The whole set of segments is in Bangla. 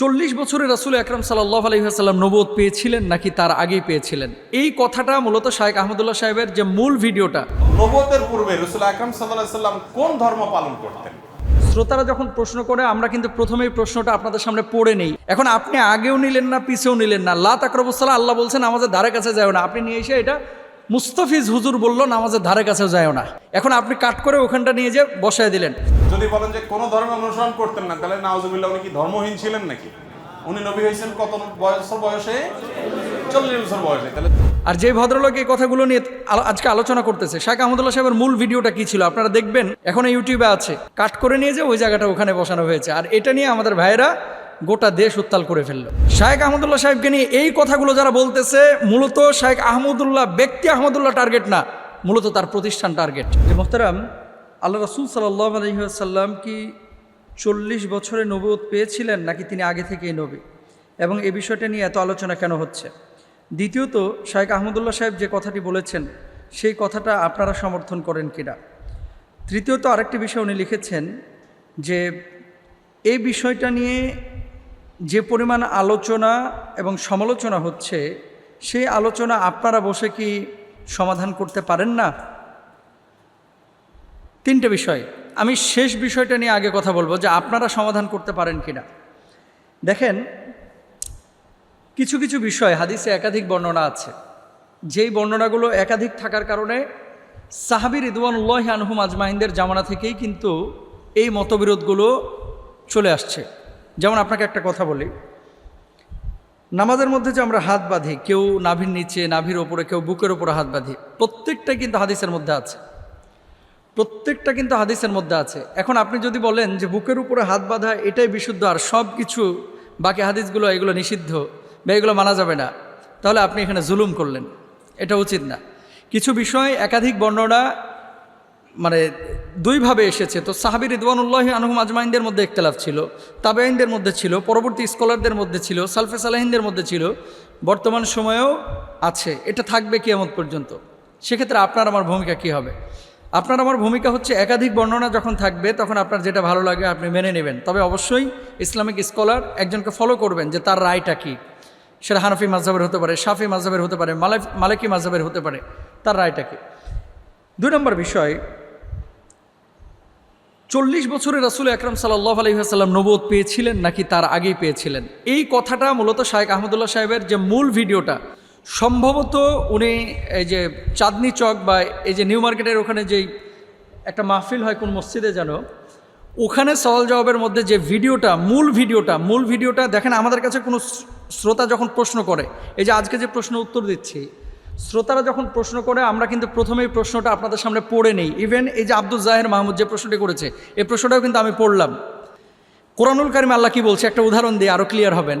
চল্লিশ বছরের রাসুল আকরাম সাল্লাহ আলহিহাসাল্লাম নবোধ পেয়েছিলেন নাকি তার আগেই পেয়েছিলেন? এই কথাটা মূলত শাহেক আহমদুল্লাহ সাহেবের যে মূল ভিডিওটা। নবতের পূর্বে রসুল আকরম সাল্লাম কোন ধর্ম পালন করতেন? শ্রোতারা যখন প্রশ্ন করে আমরা কিন্তু প্রথমেই প্রশ্নটা আপনাদের সামনে পড়ে নেই। এখন আপনি আগেও নিলেন না পিছেও নিলেন না। লা তাকরবুসাল্লাহ আল্লাহ বলছেন আমাদের ধারে কাছে যায় না। আপনি নিয়ে এসে এটা মুস্তাফিজ হুজুর বলল নামাজের ধারে কাছেও যায় না। এখন আপনি কাট করে ওখানটা নিয়ে যে বসায় দিলেন। যদি বলেন যে কোনো ধর্ম অনুসরণ করতেন না তাহলে নাওজুবিল্লাহ উনি কি ধর্মহীন ছিলেন নাকি? উনি নবী হয়েছেন কত বছর বয়সে চল্লিশ বছর বয়সে তাহলে আর যে ভদ্রলোক এই কথাগুলো নিয়ে আজকে আলোচনা করতেছে শেখ আহমদুল্লাহ সাহেবের মূল ভিডিওটা কি ছিল? আপনারা দেখবেন এখন ইউটিউবে আছে। কাট করে নিয়ে যে ওই জায়গাটা ওখানে বসানো হয়েছে। আর এটা নিয়ে আমাদের ভাইয়েরা গোটা দেশ উত্তাল করে ফেলল। শাহেক আহমদুল্লাহ সাহেবকে নিয়ে এই কথাগুলো যারা বলতেছে মূলত শাহেক আহমদুল্লাহ ব্যক্তি আহমদুল্লাহ টার্গেট না মূলত তার প্রতিষ্ঠান টার্গেট যে মোহতারাম আল্লাহ রসুল সাল্লাহ আলহিহাসাল্লাম কি চল্লিশ বছরে নবুয়ত পেয়েছিলেন নাকি তিনি আগে থেকেই নবী? এবং এ বিষয়টা নিয়ে এত আলোচনা কেন হচ্ছে? দ্বিতীয়ত শাহেক আহমদুল্লাহ সাহেব যে কথাটি বলেছেন, সেই কথাটা আপনারা সমর্থন করেন কিনা? তৃতীয়ত, আরেকটি বিষয় উনি লিখেছেন যে এই বিষয়টা নিয়ে যে পরিমাণ আলোচনা এবং সমালোচনা হচ্ছে, সেই আলোচনা আপনারা বসে কি সমাধান করতে পারেন না? তিনটে বিষয়। আমি শেষ বিষয়টা নিয়ে আগে কথা বলব যে আপনারা সমাধান করতে পারেন কিনা। দেখেন, কিছু কিছু বিষয় হাদিসে একাধিক বর্ণনা আছে। যেই বর্ণনাগুলো একাধিক থাকার কারণে সাহাবির রিদওয়ানুল্লাহ আনহুম আজমাহিনদের জামানা থেকেই কিন্তু এই মতবিরোধগুলো চলে আসছে। যেমন আপনাকে একটা কথা বলি। নামাজের মধ্যে যে আমরা হাত বাঁধি, কেউ নাভির নিচে, নাভির ওপরে, কেউ বুকের ওপরে হাত বাঁধি, প্রত্যেকটাই কিন্তু হাদিসের মধ্যে আছে। প্রত্যেকটা কিন্তু হাদিসের মধ্যে আছে। এখন আপনি যদি বলেন যে বুকের উপরে হাত বাঁধা এটাই বিশুদ্ধ আর সব কিছু বাকি হাদিসগুলো এগুলো নিষিদ্ধ বা এগুলো মানা যাবে না, তাহলে আপনি এখানে জুলুম করলেন। এটা উচিত না। কিছু বিষয় একাধিক বর্ণনা মানে দুইভাবে এসেছে। তো সাহাবির রিদওয়ানুল্লাহ আনহুম আজমাইনদের মধ্যে একতলাফ ছিল তাবেইনদের মধ্যে ছিল, পরবর্তী স্কলারদের মধ্যে ছিল, সালফে সালাহিনদের মধ্যে ছিল, বর্তমান সময়েও আছে। এটা থাকবে কিয়ামত পর্যন্ত। সেক্ষেত্রে আপনার, আমার ভূমিকা কি হবে? আপনার আমার ভূমিকা হচ্ছে একাধিক বর্ণনা যখন থাকবে, তখন আপনার যেটা ভালো লাগে আপনি মেনে নেবেন। তবে অবশ্যই ইসলামিক স্কলার একজনকে ফলো করবেন যে তার রায়টা কী। সেটা হানফি মাঝহাবের হতে পারে, শাফি মাঝহাবের হতে পারে মালাই মালিকি মাঝহাবের হতে পারে, তার রায়টা কী। দুই নম্বর বিষয়, চল্লিশ বছরের রাসুল আকরাম সাল্লাহ আলহিহাসাল্লাম নবোধ পেয়েছিলেন নাকি তার আগেই পেয়েছিলেন? এই কথাটা মূলত শায়েক আহমদুল্লাহ সাহেবের যে মূল ভিডিওটা সম্ভবত উনি এই যে চাঁদনি চক বা এই যে নিউ মার্কেটের ওখানে যেই একটা মাহফিল হয় কোন মসজিদে যেন, ওখানে সওয়াল জবাবের মধ্যে যে ভিডিওটা, মূল ভিডিওটা মূল ভিডিওটা দেখেন আমাদের কাছে কোনো শ্রোতা যখন প্রশ্ন করে, এই যে আজকে যে প্রশ্ন উত্তর দিচ্ছি, শ্রোতারা যখন প্রশ্ন করে, আমরা কিন্তু প্রথমেই প্রশ্নটা আপনাদের সামনে পড়ে নেই। ইভেন এই যে আব্দুল জাহের মাহমুদ যে প্রশ্নটি করেছে, এই প্রশ্নটাও কিন্তু আমি পড়লাম। কোরআনুল কারিম আল্লাহ কি বলছে? একটা উদাহরণ দিয়ে আরও ক্লিয়ার হবেন।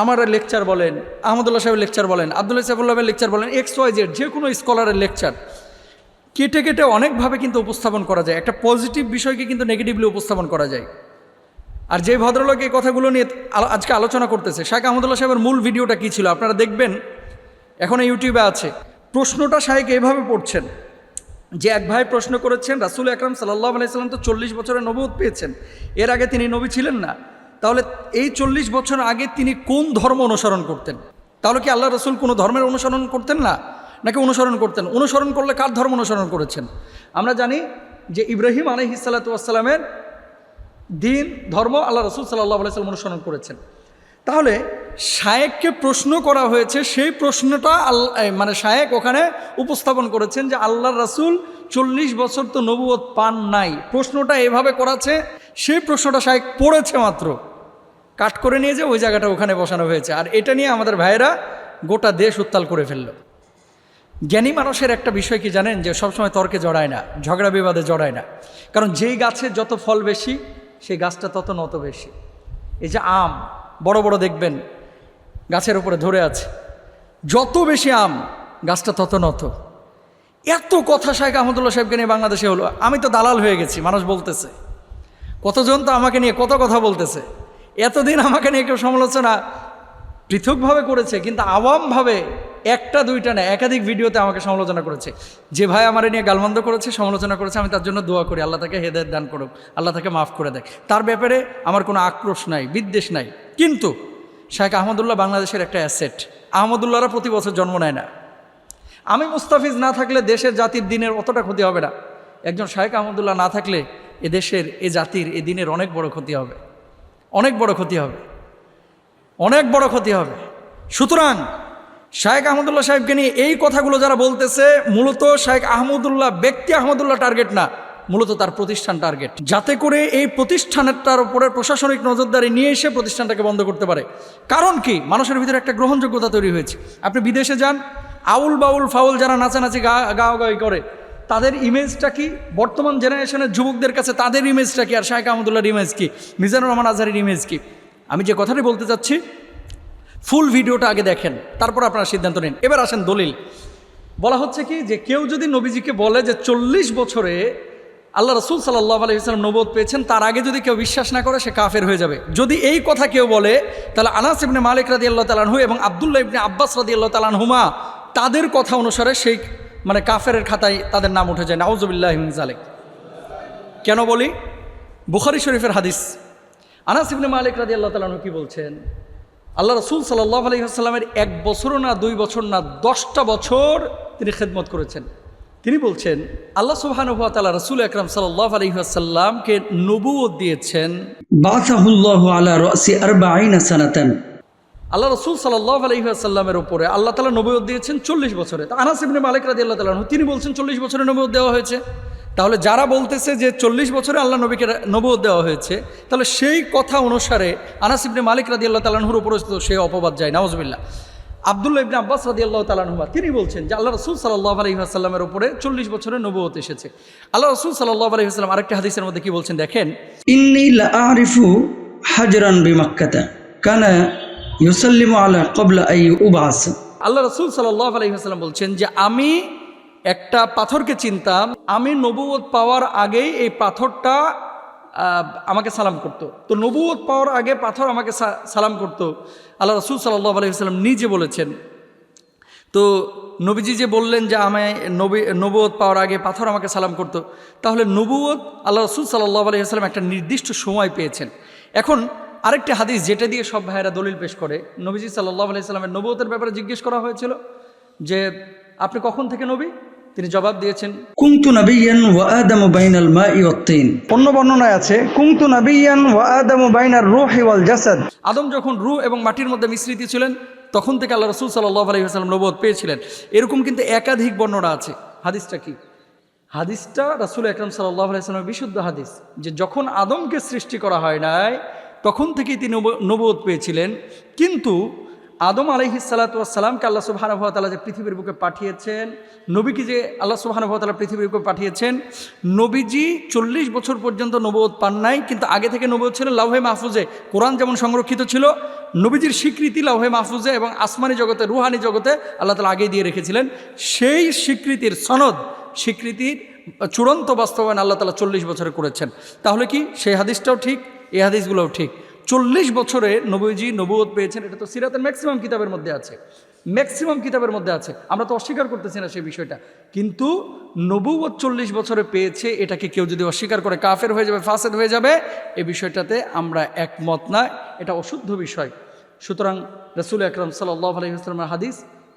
আমার লেকচার বলেন, আহমদুল্লাহ সাহেবের লেকচার বলেন, আবদুল্লাহ সাহেবুল্লাহের লেকচার বলেন এক্স ওয়াই জেড যে কোনো স্কলারের লেকচার কেটে কেটে অনেকভাবে কিন্তু উপস্থাপন করা যায়। একটা পজিটিভ বিষয়কে কিন্তু নেগেটিভলি উপস্থাপন করা যায়। আর যে ভদ্রলোক এই কথাগুলো নিয়ে আজকে আলোচনা করতেছে শাহেক আহমদুল্লাহ সাহেবের মূল ভিডিওটা কী ছিল? আপনারা দেখবেন, এখন ইউটিউবে আছে। প্রশ্নটা শাহেক এইভাবে পড়ছেন, যে এক ভাই প্রশ্ন করেছেন, রাসুল আকরাম সাল্লাহ আলাইসাল্লাম তো চল্লিশ বছরের নবুত পেয়েছেন, এর আগে তিনি নবী ছিলেন না। তাহলে এই চল্লিশ বছর আগে তিনি কোন ধর্ম অনুসরণ করতেন? তাহলে কি আল্লাহ রসুল কোনো ধর্মের অনুসরণ করতেন না? নাকি অনুসরণ করতেন? অনুসরণ করলে কার ধর্ম অনুসরণ করেছেন? আমরা জানি যে ইব্রাহিম আলহ ইসাল্লাতামের দিন, ধর্ম আল্লাহ রসুল সাল্লাহ আলাইসাল্লাম অনুসরণ করেছেন। তাহলে শায়েককে প্রশ্ন করা হয়েছে, সেই প্রশ্নটা আল্লাহ মানে শায়েক ওখানে উপস্থাপন করেছেন যে আল্লাহ রাসুল চল্লিশ বছর তো নবুয়ত পান নাই। প্রশ্নটা এভাবে করাছে, সেই প্রশ্নটা শায়েক পড়েছে মাত্র। কাট করে নিয়ে যে ওই জায়গাটা ওখানে বসানো হয়েছে। আর এটা নিয়ে আমাদের ভাইয়েরা গোটা দেশ উত্তাল করে ফেলল। জ্ঞানী মানুষের একটা বিষয় কি জানেন? যে সবসময় তর্কে জড়ায় না, ঝগড়া বিবাদে জড়ায় না। কারণ যেই গাছের যত ফল বেশি, সেই গাছটা তত নত বেশি। এই যে আম, বড় বড় দেখবেন, গাছের উপরে ধরে আছে। যত বেশি আম, গাছটা তত নত। এত কথা শাহেখ আহমদুল্লাহ সাহেবকে নিয়ে বাংলাদেশে হলো। আমি তো দালাল হয়ে গেছি, মানুষ বলতেছে। কতজন তো আমাকে নিয়ে কত কথা বলতেছে। এতদিন আমাকে নিয়ে কেউ সমালোচনা পৃথকভাবে করেছে, কিন্তু আওয়ামভাবে একটা, দুইটা না, একাধিক ভিডিওতে আমাকে সমালোচনা করেছে। যে ভাই আমার নিয়ে গালমন্দ করেছে, সমালোচনা করেছে, আমি তার জন্য দোয়া করি, আল্লাহ তাকে হেদায়ত দান করুক, আল্লাহ তাকে মাফ করে দেয়। তার ব্যাপারে আমার কোনো আক্রোশ নাই, বিদ্বেষ নাই। কিন্তু শাহেখ আহমদুল্লাহ বাংলাদেশের একটা অ্যাসেট। আহমদুল্লাহরা প্রতি বছর জন্ম নেয় না। আমি মুস্তাফিজ না থাকলে দেশের জাতির দিনের অতটা ক্ষতি হবে না। একজন শাহেখ আহমদুল্লাহ না থাকলে এ দেশের, এ জাতির, এ দিনের অনেক বড় ক্ষতি হবে। অনেক বড় ক্ষতি হবে। অনেক বড় ক্ষতি হবে। সুতরাং শাহেখ আহমদুল্লাহ সাহেবকে নিয়ে এই কথাগুলো যারা বলতেছে, মূলত শাহেখ আহমদুল্লাহ ব্যক্তি আহমদুল্লাহ টার্গেট না, মূলত তার প্রতিষ্ঠান টার্গেট যাতে করে এই প্রতিষ্ঠানটার উপরে প্রশাসনিক নজরদারি নিয়ে এসে প্রতিষ্ঠানটাকে বন্ধ করতে পারে। কারণ কি? মানুষের ভিতরে একটা গ্রহণযোগ্যতা তৈরি হয়েছে। আপনি বিদেশে যান, আউল বাউল ফাউল যারা নাচানাচি গা গাওয়াগাই করে তাদের ইমেজটা কি? বর্তমান জেনারেশনের যুবকদের কাছে তাদের ইমেজটা কি? আর শাহেখ আহমদুল্লাহর ইমেজ কি? মিজানুর রহমান আজহারের ইমেজ কি? আমি যে কথাটি বলতে চাচ্ছি, ফুল ভিডিওটা আগে দেখেন, তারপর আপনারা সিদ্ধান্ত নিন। এবার আসেন দলিল। বলা হচ্ছে কি যে, কেউ যদি নবীজিকে বলে যে চল্লিশ বছরে আল্লাহ রসুল সাল্লাহ আলহিহাল্লাম নবোধ পেয়েছেন, তার আগে যদি কেউ বিশ্বাস না করে, সে কাফের হয়ে যাবে। যদি এই কথা কেউ বলে, তাহলে আনাস ইবনে মালিক রাদি আল্লাহ তালানহু এবং আবদুল্লাহ ইবনে আব্বাস রাদি আল্লাহ তালানহুমা তাদের কথা অনুসারে সেই মানে কাফের খাতায় তাদের নাম উঠে যায় নাউজুবিল্লাহ জালেক কেন বলি? বুখারি শরীফের হাদিস। আনাস ইবনে মালিক রাদি আল্লাহ তালানহু কি বলছেন? আল্লাহ রসুল সাল্লাহ আলহিহাস্লামের এক বছরও না, দুই বছর না, দশটা বছর তিনি খেদমত করেছেন। তিনি বলছেন, আল্লাহ সুবাহানুভা তালা রসুল আকরাম সাল্লাহ আলহিহাসাল্লামকে নবুয়ত দিয়েছেন রসি আল্লাহ রসুল সাল্লাহ আলহিহাসাল্লামের উপরে আল্লাহ তালা নবুয়ত দিয়েছেন চল্লিশ বছরে। তা আনাস ইবনে মালিক রাদি আল্লাহ তালাহ তিনি বলছেন চল্লিশ বছরে নবুয়ত দেওয়া হয়েছে। তাহলে যারা বলতেছে যে চল্লিশ বছরে আল্লাহ নবীকে নবুয়ত দেওয়া হয়েছে, তাহলে সেই কথা অনুসারে আনাস ইবনে মালিক রাদি আল্লাহ তালাহুর উপরে সে অপবাদ যায় নওয়াজবিল্লা আবদুল্লাহ ইবনে আব্বাস রাদি আল্লাহ তালাহুমা তিনি বলছেন যে আল্লাহ রসুল সাল্লাহ আলহিহাসাল্লামের উপরে চল্লিশ বছরের নবুয়ত এসেছে। আল্লাহ রসুল সাল্লাহ আলহিহাস্লাম আরেকটি হাদিসের মধ্যে কি বলছেন, দেখেন, ইন্নি আরিফু হাজরান বিমাক্কাতা কানা ইউসাল্লিমু আলা ক্বাবলা আই উবাস। আল্লাহ রসুল সাল্লাহ আলহিহাস্লাম বলছেন যে, আমি একটা পাথরকে চিনতাম। আমি নবুয়ত পাওয়ার আগেই এই পাথরটা আমাকে সালাম করতো। তো নবুয়ত পাওয়ার আগে পাথর আমাকে সালাম করতো। আল্লাহ রসুল সাল্লাহ আলহিহাস্লাম নিজে বলেছেন। তো নবীজি যে বললেন যে আমায় নবী নবুয়ত পাওয়ার আগে পাথর আমাকে সালাম করতো। তাহলে নবুয়ত আল্লাহ রসুল সাল্লাহ আলহিহাস্লাম একটা নির্দিষ্ট সময় পেয়েছেন। এখন আরেকটি হাদিস যেটা দিয়ে সব ভাইয়েরা দলিল পেশ করে। নবীজি সাল্লাহ আলাইসাল্লামের নবুয়তের ব্যাপারে জিজ্ঞেস করা হয়েছিল যে আপনি কখন থেকে নবী? তিনি জবাব দিয়েছেন কুনতু নাবিয়ান ওয়া আদামু বাইনাল মাই ওয়াত তিন। অন্য বর্ণনায় আছে কুমতু নাবিয়ান ওয়া আদামু বাইনার রূহি ওয়াল জাসাদ। আদম যখন রু এবং মাটির মধ্যে মিশ্রিত ছিলেন তখন থেকে আল্লাহ রসুল সাল্লাহ আলহিহাস্লাম নবুয়ত পেয়েছিলেন। এরকম কিন্তু একাধিক বর্ণনা আছে। হাদিসটা কি? হাদিসটা রাসুল আকরম সাল্লাহ আলাইস্লামের বিশুদ্ধ হাদিস যে যখন আদমকে সৃষ্টি করা হয় নাই তখন থেকেই তিনি নব- নবুয়ত পেয়েছিলেন। কিন্তু আদম আলহিসাল্লাতামকে আল্লাহ সুবাহানুভাতালা যে পৃথিবীর বুকে পাঠিয়েছেন, নবীকে যে আল্লাহ সুবাহানুভাতালা পৃথিবীর বুকে পাঠিয়েছেন, নবীজি চল্লিশ বছর পর্যন্ত নবুয়ত পান নাই, কিন্তু আগে থেকে নবুয়ত ছিল লাউহে মাহফুজে। কোরআন যেমন সংরক্ষিত ছিল, নবীজির স্বীকৃতি লাউহে মাহফুজে এবং আসমানি জগতে, রুহানি জগতে আল্লাহ তালা আগেই দিয়ে রেখেছিলেন। সেই স্বীকৃতির সনদ, স্বীকৃতির চূড়ান্ত বাস্তবায়ন আল্লাহ তালা চল্লিশ বছরে করেছেন। তাহলে কি সেই হাদিসটাও ঠিক? এই হাদিসগুলোও ঠিক। চল্লিশ বছরে নবীজি নবুয়ত পেয়েছেন, এটা তো সিরাতের ম্যাক্সিমাম কিতাবের মধ্যে আছে। ম্যাক্সিমাম কিতাবের মধ্যে আছে। আমরা তো অস্বীকার করতেছি না সেই বিষয়টা। কিন্তু নবুয়ত চল্লিশ বছরে পেয়েছে, এটাকে কেউ যদি অস্বীকার করে কাফের হয়ে যাবে, ফাসেদ হয়ে যাবে এই বিষয়টাতে আমরা একমত না। এটা অশুদ্ধ বিষয়। সুতরাং রসুল আকরম সাল্লাহ আলহিহাস্লামের হাদিস